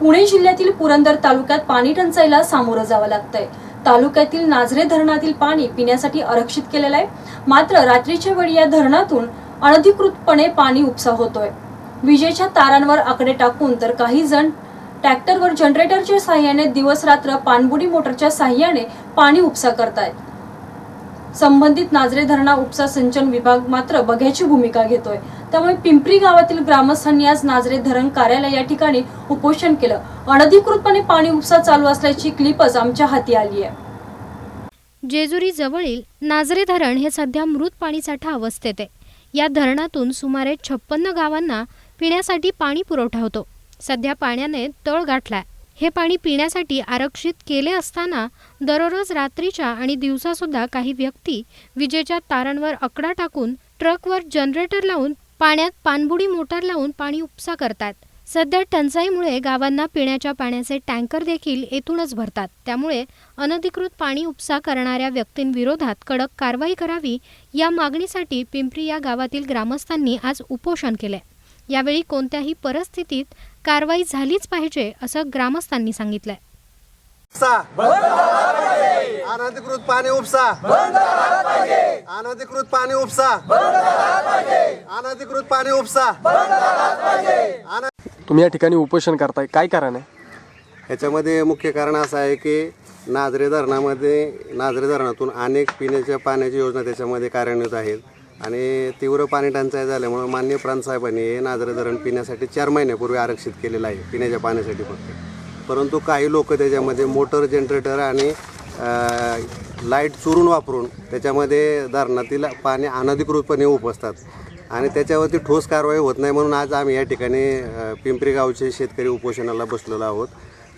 पुणे जिल्ह्यातील पुरंदर तालुक्यात पाणी टंचाईला सामोरं जावं लागतंय. तालुक्यातील नाझरे धरणातील पाणी पिण्यासाठी आरक्षित केलेलं आहे मात्र रात्रीच्या वेळी या धरणातून अनधिकृतपणे पाणी उपसा होतोय. विजेच्या तारांवर आकडे टाकून तर काही जण ट्रॅक्टरवर जनरेटरच्या साह्याने दिवस रात्र पाणबुडी मोटरच्या साह्याने पाणी उपसा करतायत. संबंधित नाजरे धरणा उपसा सिंचन विभाग मात्र बघ्याची भूमिका घेतोय. त्यामुळे पिंपरी गावातील ग्रामस्थांनी आज नाजरे धरण कार्यालय या ठिकाणी उपोषण केलं. अनधिकृतपणे पाणी उपसा चालू असल्याची क्लिपच आमच्या हाती आली आहे जेजुरी जवळील नाजरे धरण हे सध्या मृत पाणीसाठा अवस्थेत आहे. या धरणातून सुमारे छप्पन्न गावांना पिण्यासाठी पाणी पुरवठा होतो. सध्या पाण्याने तळ गाठलाय. हे पाणी पिण्यासाठी आरक्षित केले असताना दररोज रात्रीच्या आणि दिवसासुद्धा काही व्यक्ती विजेच्या तारांवर आकडा टाकून ट्रकवर जनरेटर लावून पाण्यात पाणबुडी मोटार लावून पाणी उपसा करतात. सध्या टंचाईमुळे गावांना पिण्याच्या पाण्याचे टँकर देखील येथूनच भरतात. त्यामुळे अनधिकृत पाणी उपसा करणाऱ्या व्यक्तींविरोधात कडक कारवाई करावी या मागणीसाठी पिंपरी या गावातील ग्रामस्थांनी आज उपोषण केले. यावेळी कोणत्याही परिस्थितीत कारवाई झालीच पाहिजे असं ग्रामस्थांनी सांगितलंय. उपसा. अनधिकृत पाणी उपसा. अनधिकृत पाणी उपसा. अनधिकृत पाणी उपसा. तुम्ही या ठिकाणी उपोषण करताय. काय कारण आहे? ह्याच्यामध्ये मुख्य कारण असं आहे की नाझरे धरणामध्ये नाझरे धरणातून अनेक पिण्याच्या पाण्याची योजना त्याच्यामध्ये कार्यान्वित आहेत. आणि तीव्र पाणी टंचाई झाल्यामुळं मान्य प्रांतसाहेबांनी हे नाजरे धरण पिण्यासाठी चार महिन्यापूर्वी आरक्षित केलेलं आहे पिण्याच्या पाण्यासाठी फक्त. परंतु काही लोक त्याच्यामध्ये मोटर जनरेटर आणि लाइट चुरून वापरून त्याच्यामध्ये धरणातील पाणी अनधिकृतपणे उपसतात आणि त्याच्यावरती ठोस कारवाई होत नाही म्हणून आज आम्ही या ठिकाणी पिंपरी गावचे शेतकरी उपोषणाला बसलेलो आहोत.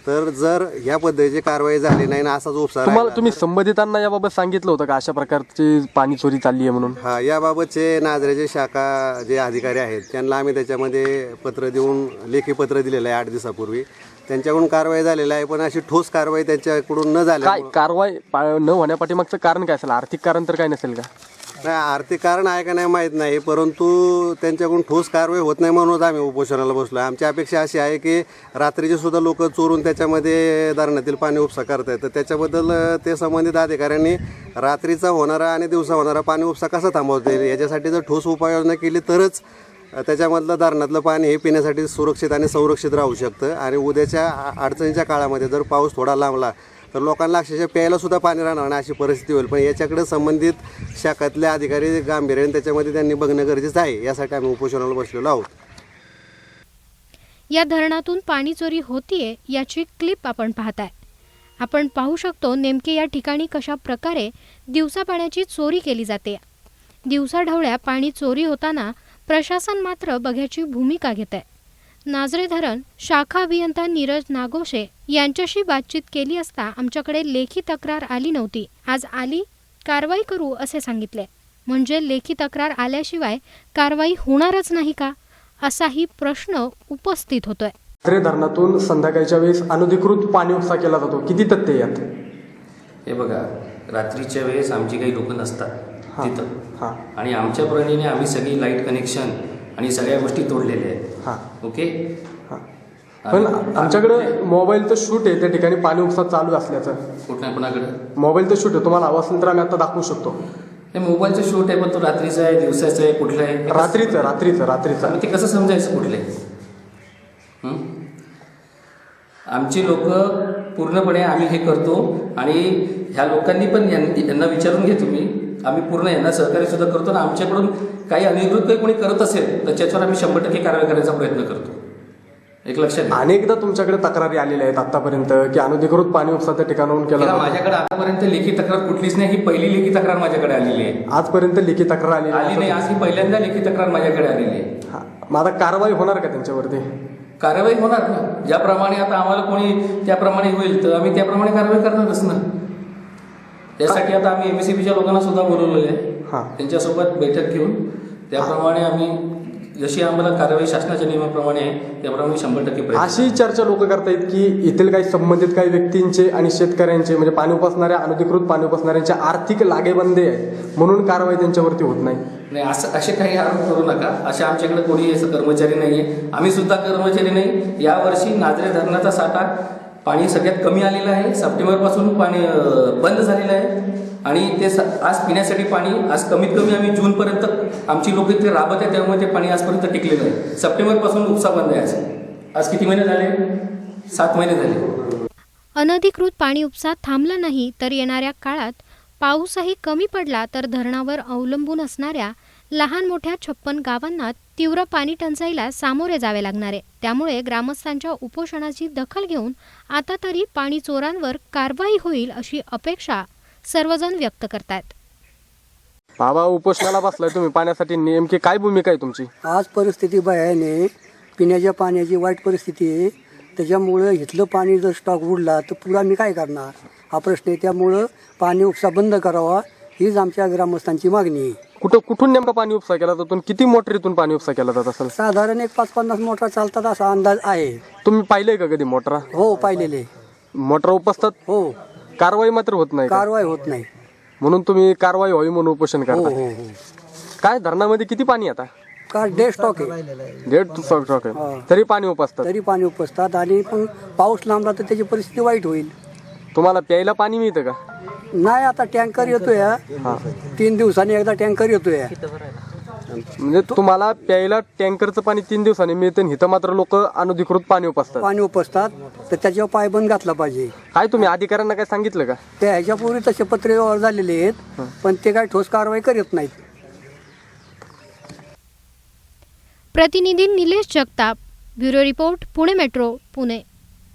तर जर ह्या पद्धतीची कारवाई झाली नाही ना असाच उपसा तुम्हाला राहिला तुम्ही संबंधितांना याबाबत सांगितलं होतं का अशा प्रकारची पाणी चोरी चालली आहे म्हणून? हा याबाबतचे नाजऱ्याचे शाखा जे अधिकारी आहेत त्यांना आम्ही त्याच्यामध्ये पत्र देऊन लेखी पत्र दिलेलं आहे आठ दिवसापूर्वी. त्यांच्याकडून कारवाई झालेली आहे पण अशी ठोस कारवाई त्यांच्याकडून न काय झाल्या कारवाई पा- न होण्यापाठीमागचं कारण काय असेल? आर्थिक कारण तर काय नसेल का? नाही आर्थिक कारण आहे का नाही माहीत नाही परंतु त्यांच्याकडून ठोस कारवाई होत नाही म्हणूनच आम्ही उपोषणाला बसलो आहे आमची अपेक्षा अशी आहे की रात्रीचे सुद्धा लोक चोरून त्याच्यामध्ये धरणातील पाणी उपसा करतायत. तर त्याच्याबद्दल ते संबंधित अधिकाऱ्यांनी रात्रीचा होणारा आणि दिवसा होणारा पाणी उपसा कसा थांबवता येईल याच्यासाठी जर ठोस उपाययोजना केली तरच त्याच्यामधलं धरणातलं पाणी हे पिण्यासाठी सुरक्षित आणि संरक्षित राहू शकतं. आणि उद्याच्या अडचणीच्या काळामध्ये जर पाऊस थोडा लांबला तर लोकांना अक्षरशः प्यायला सुद्धा पाणी राहणार नाही अशी परिस्थिती होईल. पण याच्याकडे संबंधित शाखातले अधिकारी गांभीर्याने त्याच्यामध्ये त्यांनी बघणं गरजेचं आहे. यासाठी आम्ही उपोषणाला बसलेलो आहोत. या धरणातून पाणी चोरी होतीये याची क्लिप आपण पाहताय. आपण पाहू शकतो नेमके या ठिकाणी कशा प्रकारे दिवसा पाण्याची चोरी केली जाते. दिवसा ढवळ्या पाणी चोरी होताना प्रशासन मात्र बघ्याची भूमिका घेत आहे नाझरे धरण शाखा अभियंता नीरज नागोशे यांच्याशी बातचीत केली असता आमच्याकडे लेखी तक्रार आली नव्हती. आज आली कारवाई करू असे सांगितले. म्हणजे लेखी तक्रार आल्याशिवाय कारवाई होणारच नाही का? असाही प्रश्न उपस्थित होतोय. नाझरे धरणातून संध्याकाळच्या वेळेस अनधिकृत पाणी उपसा केला जातो. किती तथ्य यात? हे बघा रात्रीच्या वेळेस आमची काही लोक नसतात हां तिथं. हां. आणि आमच्या प्रणीने आम्ही सगळी लाइट कनेक्शन आणि सगळ्या गोष्टी तोडलेल्या आहेत. हां. ओके? हां. पण आमच्याकडे मोबाईलचं शूट आहे त्या ठिकाणी पाणी उपसा चालू असल्याचं. कुठल्या कोणाकडं? मोबाईलचं शूट आहे तुम्हाला आवाज नंतर आम्ही आता दाखवू शकतो. हे मोबाईलचं शूट आहे पण तो रात्रीचा आहे दिवसाचा आहे कुठलं आहे? रात्रीचं रात्रीचं रात्रीचं. मग ते कसं समजायचं कुठले हं? आमची लोक पूर्णपणे आम्ही हे करतो आणि ह्या लोकांनी पण यांना विचारून घे तुम्ही. आम्ही पूर्ण यांना सहकार्य सुद्धा करतो आणि आमच्याकडून काही अनिर्वृत्त काही कोणी करत असेल तर त्याच्यावर आम्ही शंभर टक्के कारवाई करण्याचा प्रयत्न करतो. एक लक्षात अनेकदा तुमच्याकडे तक्रारी आलेल्या आहेत आतापर्यंत की अनधिकृत पाणी उपसा त्या ठिकाणाहून केला. माझ्याकडे आतापर्यंत लेखी तक्रार कुठलीच नाही ही पहिली लेखी तक्रार माझ्याकडे आलेली आहे. आजपर्यंत लेखी तक्रार आलेली आली नाही. आज ही पहिल्यांदा लेखी तक्रार माझ्याकडे आलेली आहे. आता कारवाई होणार का त्यांच्यावरती? कारवाई होणार ना. ज्याप्रमाणे आता आम्हाला कोणी त्याप्रमाणे होईल तर आम्ही त्याप्रमाणे कारवाई करणारच ना. त्यासाठी आता आम्ही एमएससीबीच्या लोकांना सुद्धा बोलवलेलं आहे. त्यांच्यासोबत बैठक घेऊन त्याप्रमाणे आम्ही जशी आम्हाला कार्यवाही शासनाच्या नियमाप्रमाणे आहे त्याप्रमाणे शंभर टक्के अशी चर्चा लोक करतायत की येथील काही संबंधित काही व्यक्तींचे आणि शेतकऱ्यांचे म्हणजे पाणी उपसणाऱ्या अनधिकृत पाणी उपसणाऱ्यांचे आर्थिक लागेबंदे आहे म्हणून कारवाई त्यांच्यावरती होत नाही. नाही असं असे काही आरोप करू नका. असे आमच्याकडे कोणी असं कर्मचारी नाही आहे आम्ही सुद्धा कर्मचारी नाही. यावर्षी नाजरे धरणाचा साठा पाणी सगळ्यात कमी आलेलं आहे. सप्टेंबरपासून पाणी बंद झालेलं आणि ते आज पिण्यासाठी पाणी आज कमीत कमी आम्ही जूनपर्यंत आमची लोक इथे राबत आहे त्यामुळे ते पाणी आजपर्यंत टिकलेलं आहे सप्टेंबरपासून उपसा बंद आहे आज. आज किती महिने झाले? सात महिने झाले. अनधिकृत पाणी उपसा थांबला नाही तर येणाऱ्या काळात पाऊसही कमी पडला तर धरणावर अवलंबून असणाऱ्या लहान मोठ्या छप्पन गावांना तीव्र पाणी टंचाईला सामोरे जावे लागणार आहे. त्यामुळे ग्रामस्थांच्या उपोषणाची दखल घेऊन आता तरी पाणी चोरांवर कारवाई होईल अशी अपेक्षा सर्वजण व्यक्त करतायत बाबा उपोषणाला बसलाय तुम्ही पाण्यासाठी. नेमकी काय भूमिका आहे तुमची? आज परिस्थिती भयाने पिण्याच्या पाण्याची वाईट परिस्थिती आहे. त्याच्यामुळं इथलं पाणी जर स्टॉक उडला तर पुढं आम्ही काय करणार? हा प्रश्न आहे. त्यामुळं पाणी उपसा बंद करावा. हीच आमच्या ग्रामस्थांची मागणी आहे. कुठं कुठून नेमका पाणी उपसा केला जातो? आणि किती मोटरीतून पाणी उपसा केला जात असेल? साधारण एक पाच पन्नास मोटर चालतात असा अंदाज आहे. तुम्ही पाहिलंय का कधी मोटरा? हो पाहिलेले. मोटर उपसतात? हो. कारवाई मात्र होत नाही का? कारवाई होत नाही. म्हणून तुम्ही कारवाई व्हावी म्हणून उपोषण हो करता. हो हो. काय धरणामध्ये किती पाणी आता? का डे स्टॉक आहे. डेढ तरी पाणी उपसतात. तरी पाणी उपसतात आणि पण पाऊस लांबला तर त्याची परिस्थिती वाईट होईल. तुम्हाला प्यायला पाणी मिळतं का? नाही आता टँकर येतोय हा. तीन दिवसांनी एकदा टँकर येतोय. म्हणजे तुम्हाला प्यायला टँकरचं पाणी तीन दिवसांनी मिळतं आणि इथं मात्र लोक अनधिकृत पाणी उपसतात. पाणी उपसतात. तर त्याच्यावर पायबंद घातला पाहिजे. काय तुम्ही अधिकाऱ्यांना काय सांगितलं का? ते ह्याच्यापूर्वी तसे पत्रे व्यवहार झालेले आहेत पण ते काय ठोस कारवाई करीत नाहीत. प्रतिनिधी Nilesh Jagtap bureau report Pune metro Pune.